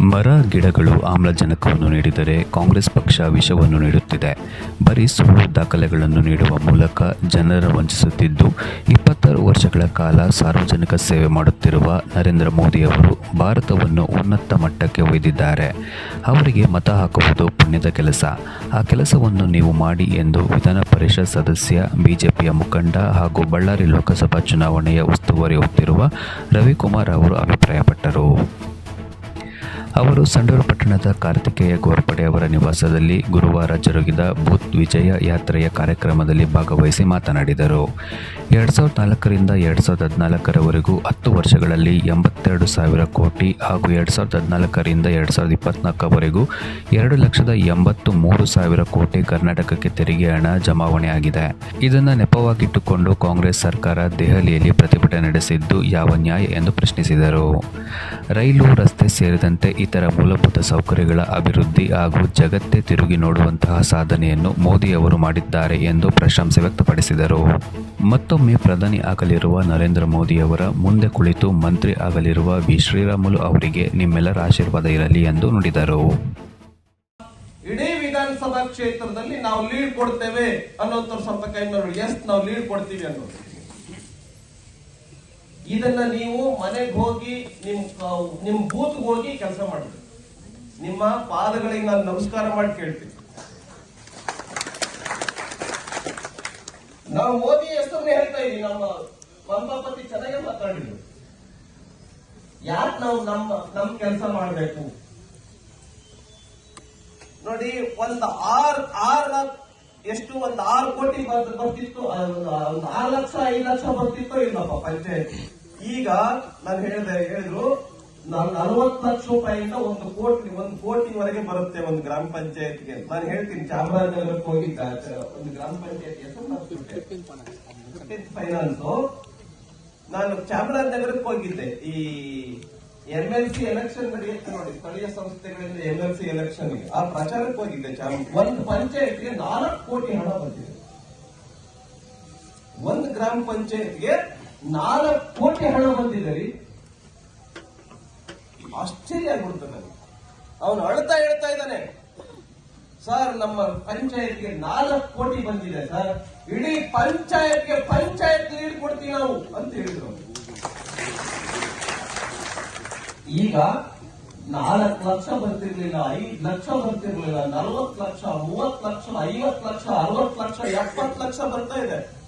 ಮರ ಗಿಡಗಳು ಆಮ್ಲಜನಕವನ್ನು ನೀಡಿದರೆ ಕಾಂಗ್ರೆಸ್ ಪಕ್ಷ ವಿಷವನ್ನು ನೀಡುತ್ತಿದೆ. ಬರೀ ಸುಳ್ಳು ದಾಖಲೆಗಳನ್ನು ನೀಡುವ ಮೂಲಕ ಜನರ ವಂಚಿಸುತ್ತಿದ್ದು, ಇಪ್ಪತ್ತಾರು ವರ್ಷಗಳ ಕಾಲ ಸಾರ್ವಜನಿಕ ಸೇವೆ ಮಾಡುತ್ತಿರುವ ನರೇಂದ್ರ ಮೋದಿಯವರು ಭಾರತವನ್ನು ಉನ್ನತ ಮಟ್ಟಕ್ಕೆ ಒಯ್ದಿದ್ದಾರೆ. ಅವರಿಗೆ ಮತ ಹಾಕುವುದು ಪುಣ್ಯದ ಕೆಲಸ. ಆ ಕೆಲಸವನ್ನು ನೀವು ಮಾಡಿ ಎಂದು ವಿಧಾನ ಪರಿಷತ್ ಸದಸ್ಯ, ಬಿಜೆಪಿಯ ಮುಖಂಡ ಹಾಗೂ ಬಳ್ಳಾರಿ ಲೋಕಸಭಾ ಚುನಾವಣೆಯ ಉಸ್ತುವಾರಿ ಹೊತ್ತಿರುವ ರವಿಕುಮಾರ್ ಅವರು ಅಭಿಪ್ರಾಯಪಟ್ಟರು. ಅವರು ಸಂಡೂರು ಪಟ್ಟಣದ ಕಾರ್ತಿಕೇಯ ಗೋರ್ಪಡೆ ಅವರ ನಿವಾಸದಲ್ಲಿ ಗುರುವಾರ ಜರುಗಿದ ಬೂತ್ ವಿಜಯ ಯಾತ್ರೆಯ ಕಾರ್ಯಕ್ರಮದಲ್ಲಿ ಭಾಗವಹಿಸಿ ಮಾತನಾಡಿದರು. ಎರಡು ಸಾವಿರದ ನಾಲ್ಕರಿಂದ ಎರಡು ಸಾವಿರದ ಹದಿನಾಲ್ಕರವರೆಗೂ ಹತ್ತು ವರ್ಷಗಳಲ್ಲಿ ಎಂಬತ್ತೆರಡು ಸಾವಿರ ಕೋಟಿ ಹಾಗೂ ಎರಡು ಸಾವಿರದ ಹದಿನಾಲ್ಕರಿಂದ ಎರಡು ಸಾವಿರದ ಇಪ್ಪತ್ನಾಲ್ಕವರೆಗೂ ಎರಡು ಲಕ್ಷದ ಎಂಬತ್ತು ಮೂರು ಸಾವಿರ ಕೋಟಿ ಕರ್ನಾಟಕಕ್ಕೆ ತೆರಿಗೆ ಹಣ ಜಮಾವಣೆ ಆಗಿದೆ. ಇದನ್ನು ನೆಪವಾಗಿಟ್ಟುಕೊಂಡು ಕಾಂಗ್ರೆಸ್ ಸರ್ಕಾರ ದೆಹಲಿಯಲ್ಲಿ ಪ್ರತಿಭಟನೆ ನಡೆಸಿದ್ದು ಯಾವ ನ್ಯಾಯ ಎಂದು ಪ್ರಶ್ನಿಸಿದರು. ರೈಲು, ರಸ್ತೆ ಸೇರಿದಂತೆ ಇತರ ಮೂಲಭೂತ ಸೌಕರ್ಯಗಳ ಅಭಿವೃದ್ಧಿ ಹಾಗೂ ಜಗತ್ತೇ ತಿರುಗಿ ನೋಡುವಂತಹ ಸಾಧನೆಯನ್ನು ಮೋದಿ ಅವರು ಮಾಡಿದ್ದಾರೆ ಎಂದು ಪ್ರಶಂಸೆ ವ್ಯಕ್ತಪಡಿಸಿದರು. ಮತ್ತೊಮ್ಮೆ ಪ್ರಧಾನಿ ಆಗಲಿರುವ ನರೇಂದ್ರ ಮೋದಿಯವರ ಮುಂದೆ ಕುಳಿತು ಮಂತ್ರಿ ಆಗಲಿರುವ ವಿ. ಶ್ರೀರಾಮುಲು ಅವರಿಗೆ ನಿಮ್ಮೆಲ್ಲರ ಆಶೀರ್ವಾದ ಇರಲಿ ಎಂದು ನುಡಿದರು. ಇಡೀ ವಿಧಾನಸಭಾ ಕ್ಷೇತ್ರದಲ್ಲಿ ನಾವು ಲೀಡ್ ಕೊಡ್ತೇವೆ ಅನ್ನೋ ಸ್ವಲ್ಪ ಕೈ ಎಸ್ ನಾವು ಲೀಡ್ ಕೊಡ್ತೀವಿ ಅನ್ನೋದು. ಇದನ್ನ ನೀವು ಮನೆಗೆ ಹೋಗಿ ನಿಮ್ ನಿಮ್ ಬೂತ್ ಹೋಗಿ ಕೆಲಸ ಮಾಡಿ ನಿಮ್ಮ ಪಾದಗಳಿಗೆ ನಾನು ನಮಸ್ಕಾರ ಮಾಡಿ ಕೇಳ್ತೀನಿ. ನಾವು ಮೋದಿ ಹೆಸರನ್ನೇ ಹೇಳ್ತಾ ಇದ್ದೀವಿ, ನಮ್ಮ ಪಂಪಾಪತಿ ಚೆನ್ನಾಗೇ ಮಾತಾಡಿದ್ರು. ಯಾಕೆ ನಾವು ನಮ್ಮ, ನಮ್ ಕೆಲಸ ಮಾಡಬೇಕು? ನೋಡಿ, ಒಂದು ಆರ್ ಆರ್ ಲಕ್ಷ, ಎಷ್ಟು ಒಂದ್ ಆರು ಕೋಟಿ ಬರ್- ಬರ್ತಿತ್ತು ಒಂದು ಆರು ಲಕ್ಷ, ಐದು ಲಕ್ಷ ಬರ್ತಿತ್ತು ಇಲ್ಲಪ್ಪ ಪಂಚಾಯತ್. ಈಗ ನಾನು ಹೇಳಿದೆ ಹೇಳಿದ್ರು ನಲವತ್ತು ಲಕ್ಷ ರೂಪಾಯಿಯಿಂದ ಒಂದು ಕೋಟಿ ಒಂದು ಕೋಟಿವರೆಗೆ ಬರುತ್ತೆ ಒಂದು ಗ್ರಾಮ ಪಂಚಾಯತ್ಗೆ ನಾನು ಹೇಳ್ತೀನಿ, ಚಾಮರಾಜನಗರಕ್ಕೆ ಹೋಗಿದ್ದ ಒಂದು ಗ್ರಾಮ ಪಂಚಾಯತ್ ಹೆಸರು ಫೈನಾನ್ಸ್ ನಾನು ಚಾಮರಾಜನಗರಕ್ಕೆ ಹೋಗಿದ್ದೆ. ಈ ಎಂ ಎಲ್ ಸಿ ಎಲೆಕ್ಷನ್ ನಡೆಯುತ್ತೆ ನೋಡಿ, ಸ್ಥಳೀಯ ಸಂಸ್ಥೆಗಳಿಂದ ಎಂ ಎಲ್ ಸಿ ಎಲೆಕ್ಷನ್ ಆ ಪ್ರಚಾರಕ್ಕೆ ಹೋಗಿದ್ದೆ ಒಂದು ಪಂಚಾಯತ್ಗೆ ನಾಲ್ಕು ಕೋಟಿ ಹಣ ಬಂದಿದೆ. ಒಂದು ಗ್ರಾಮ ಪಂಚಾಯತ್ಗೆ ನಾಲ್ಕು ಕೋಟಿ ಹಣ ಬಂದಿದೆ ಆಶ್ಚರ್ಯ ಆಗ್ಬಿಡ್ತದೆ ಅವನು ಅಳ್ತಾ ಹೇಳ್ತಾ ಇದ್ದಾನೆ, ಸರ್, ನಮ್ಮ ಪಂಚಾಯತ್ಗೆ ನಾಲ್ಕು ಕೋಟಿ ಬಂದಿದೆ, ಸರ್. ಇಡೀ ಪಂಚಾಯತ್ಗೆ ಪಂಚಾಯತ್ ಲೀಡ್ ಕೊಡ್ತೀವಿ ನಾವು, ಅಂತ ಹೇಳಿದ್ರು ಈಗ ನಾಲ್ಕು ಲಕ್ಷ ಬರ್ತಿರ್ಲಿಲ್ಲ, ಐದು ಲಕ್ಷ ಬರ್ತಿರ್ಲಿಲ್ಲ, ನಲ್ವತ್ತು ಲಕ್ಷ, ಮೂವತ್ತು ಲಕ್ಷ, ಐವತ್ತು ಲಕ್ಷ, ಅರವತ್ತು ಲಕ್ಷ, ಎಪ್ಪತ್ತು ಲಕ್ಷ ಬರ್ತಾ ಇದೆ.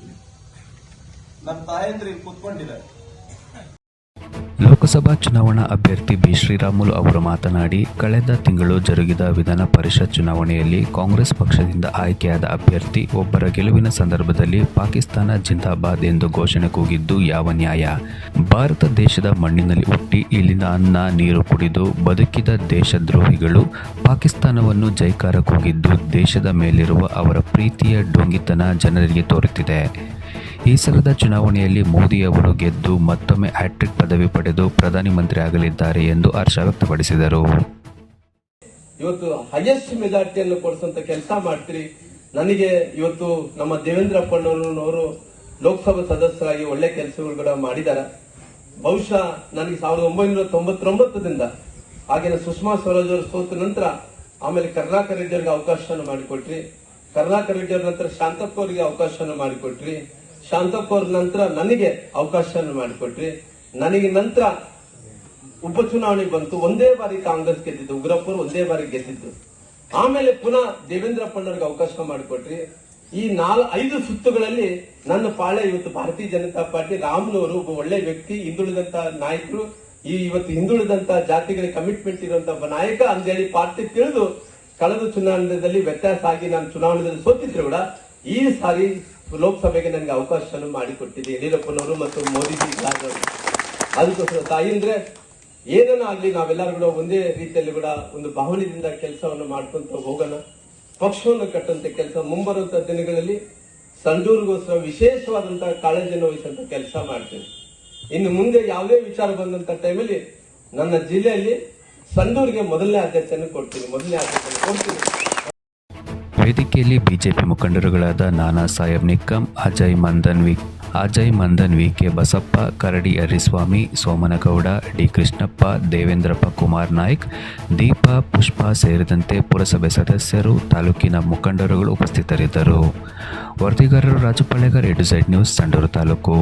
ಲೋಕಸಭಾ ಚುನಾವಣಾ ಅಭ್ಯರ್ಥಿ ಬಿ ಶ್ರೀರಾಮುಲು ಅವರು ಮಾತನಾಡಿ, ಕಳೆದ ತಿಂಗಳು ಜರುಗಿದ ವಿಧಾನ ಪರಿಷತ್ ಚುನಾವಣೆಯಲ್ಲಿ ಕಾಂಗ್ರೆಸ್ ಪಕ್ಷದಿಂದ ಆಯ್ಕೆಯಾದ ಅಭ್ಯರ್ಥಿ ಒಬ್ಬರ ಗೆಲುವಿನ ಸಂದರ್ಭದಲ್ಲಿ ಪಾಕಿಸ್ತಾನ ಜಿಂದಾಬಾದ್ ಎಂದು ಘೋಷಣೆ ಕೂಗಿದ್ದು ಯಾವ ನ್ಯಾಯ? ಭಾರತ ದೇಶದ ಮಣ್ಣಿನಲ್ಲಿ ಹುಟ್ಟಿ ಇಲ್ಲಿನ ಅನ್ನ, ನೀರು ಕುಡಿದು ಬದುಕಿದ ದೇಶದ್ರೋಹಿಗಳು ಪಾಕಿಸ್ತಾನವನ್ನು ಜೈಕಾರ ಕೂಗಿದ್ದು ದೇಶದ ಮೇಲಿರುವ ಅವರ ಪ್ರೀತಿಯ ಡೊಂಗಿತನ ಜನರಿಗೆ ತೋರುತ್ತಿದೆ. ಈ ಸಲದ ಚುನಾವಣೆಯಲ್ಲಿ ಮೋದಿ ಅವರು ಗೆದ್ದು ಮತ್ತೊಮ್ಮೆ ಹ್ಯಾಟ್ರಿಕ್ ಪದವಿ ಪಡೆದು ಪ್ರಧಾನಿ ಮಂತ್ರಿ ಆಗಲಿದ್ದಾರೆ ಎಂದು ಹರ್ಷ ವ್ಯಕ್ತಪಡಿಸಿದರು. ಇವತ್ತು ಹೈಯೆಸ್ಟ್ ಮೆಜಾರಿಟಿಯನ್ನು ಕೊಡಿಸುವಂತ ಕೆಲಸ ಮಾಡ್ತೀರಿ. ನನಗೆ ಇವತ್ತು ನಮ್ಮ ದೇವೇಂದ್ರ ಫಡ್ನವರು ಲೋಕಸಭಾ ಸದಸ್ಯರಾಗಿ ಒಳ್ಳೆ ಕೆಲಸಗಳು ಕೂಡ ಮಾಡಿದ್ದಾರೆ. ಬಹುಶಃ ನನಗೆ ಸಾವಿರದ ಒಂಬೈನೂರ ತೊಂಬತ್ತೊಂಬತ್ತರಿಂದ ಆಗಿನ ಸುಷ್ಮಾ ಸ್ವರಾಜ್ ಅವರು ಸೋತ ನಂತರ ಆಮೇಲೆ ಕರ್ನಾಟಕ ರೆಡ್ಡಿ ಅವರಿಗೆ ಅವಕಾಶವನ್ನು ಮಾಡಿಕೊಟ್ರಿ. ಕರ್ನಾಟಕ ರೆಡ್ಡಿ ಅವರ ನಂತರ ಶಾಂತಪ್ಪ ಅವರಿಗೆ ಅವಕಾಶವನ್ನು ಮಾಡಿಕೊಟ್ರಿ. ಶಾಂತಪ್ಪ ಅವ್ರ ನಂತರ ನನಗೆ ಅವಕಾಶ ಮಾಡಿಕೊಟ್ರಿ. ನನಗೆ ನಂತರ ಉಪಚುನಾವಣೆ ಬಂತು. ಒಂದೇ ಬಾರಿ ಕಾಂಗ್ರೆಸ್ ಗೆದ್ದಿದ್ದು, ಉಗ್ರಪ್ಪರು ಒಂದೇ ಬಾರಿ ಗೆದ್ದಿದ್ದು. ಆಮೇಲೆ ಪುನಃ ದೇವೇಂದ್ರಪ್ಪನವ್ರಿಗೆ ಅವಕಾಶ ಮಾಡಿಕೊಟ್ರಿ. ಈ ನಾಲ್, ಐದು ಸುತ್ತುಗಳಲ್ಲಿ ನನ್ನ ಪಾಳೆ ಇವತ್ತು ಭಾರತೀಯ ಜನತಾ ಪಾರ್ಟಿ ರಾಮ್ನವರು ಒಬ್ಬ ಒಳ್ಳೆ ವ್ಯಕ್ತಿ, ಹಿಂದುಳಿದಂತ ನಾಯಕರು, ಈ ಇವತ್ತು ಹಿಂದುಳಿದಂತ ಜಾತಿಗಳಿಗೆ ಕಮಿಟ್ಮೆಂಟ್ ಇರುವಂತ ಒಬ್ಬ ನಾಯಕ ಅಂತೇಳಿ ಪಾರ್ಟಿ ತಿಳಿದು, ಕಳೆದ ಚುನಾವಣೆಯಲ್ಲಿ ವ್ಯತ್ಯಾಸ ಆಗಿ ನಾನು ಚುನಾವಣೆಯಲ್ಲಿ ಸೋತಿದ್ರು ಕೂಡ, ಈ ಸಾರಿ ಲೋಕಸಭೆಗೆ ನನಗೆ ಅವಕಾಶವನ್ನು ಮಾಡಿಕೊಟ್ಟಿದೆ. ಯಡಿಯೂರಪ್ಪನವರು ಮತ್ತು ಮೋದಿಜಿ ಅವರು ಅದಕ್ಕೋಸ್ಕರ ತಾಯಿ ಅಂದ್ರೆ ಏನನ್ನ ಆಗ್ಲಿ ನಾವೆಲ್ಲರೂ ಕೂಡ ಒಂದೇ ರೀತಿಯಲ್ಲಿ ಕೂಡ ಒಂದು ಭಾವನೆಯಿಂದ ಕೆಲಸವನ್ನು ಮಾಡ್ಕೊಂತ ಹೋಗೋಣ. ಪಕ್ಷವನ್ನು ಕಟ್ಟಂತ ಕೆಲಸ ಮುಂಬರುವಂತ ದಿನಗಳಲ್ಲಿ ಸಂಡೂರಿಗೋಸ್ಕರ ವಿಶೇಷವಾದಂತಹ ಕಾಳಜಿಯನ್ನು ವಹಿಸುವಂತ ಕೆಲಸ ಮಾಡ್ತೇನೆ ಇನ್ನು ಮುಂದೆ ಯಾವುದೇ ವಿಚಾರ ಬಂದಂತ ಟೈಮಲ್ಲಿ ನನ್ನ ಜಿಲ್ಲೆಯಲ್ಲಿ ಸಂಡೂರಿಗೆ ಮೊದಲನೇ ಆದ್ಯತೆಯನ್ನು ಕೊಡ್ತೀನಿ. ಮೊದಲನೇ ಆದ್ಯತೆಯನ್ನು ಕೊಡ್ತೀನಿ. ವೇದಿಕೆಯಲ್ಲಿ BJP ಮುಖಂಡರುಗಳಾದ Nana Saheb Nikkam, Ajay Mandan V Ajay Mandan V K Basappa, Karadi Hariswamy, Somanagouda, D Krishnappa, Devendrappa Kumar Naik, Deepa, Pushpa ಸೇರಿದಂತೆ ಪುರಸಭೆ ಸದಸ್ಯರು, ತಾಲೂಕಿನ ಮುಖಂಡರುಗಳು ಉಪಸ್ಥಿತರಿದ್ದರು. ವರದಿಗಾರರು Rajapalegar Palegar, A to news, Sandur taluk.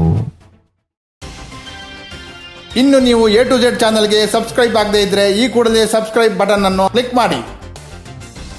ಇನ್ನು ನೀವು ಎ ಟು ಜೆಡ್ ಚಾನಲ್ಗೆ subscribe ಆಗದೇ ಇದ್ರೆ ಈ ಕೂಡಲೇ ಸಬ್ಸ್ಕ್ರೈಬ್ ಬಟನ್ ಅನ್ನು ಕ್ಲಿಕ್ ಮಾಡಿ.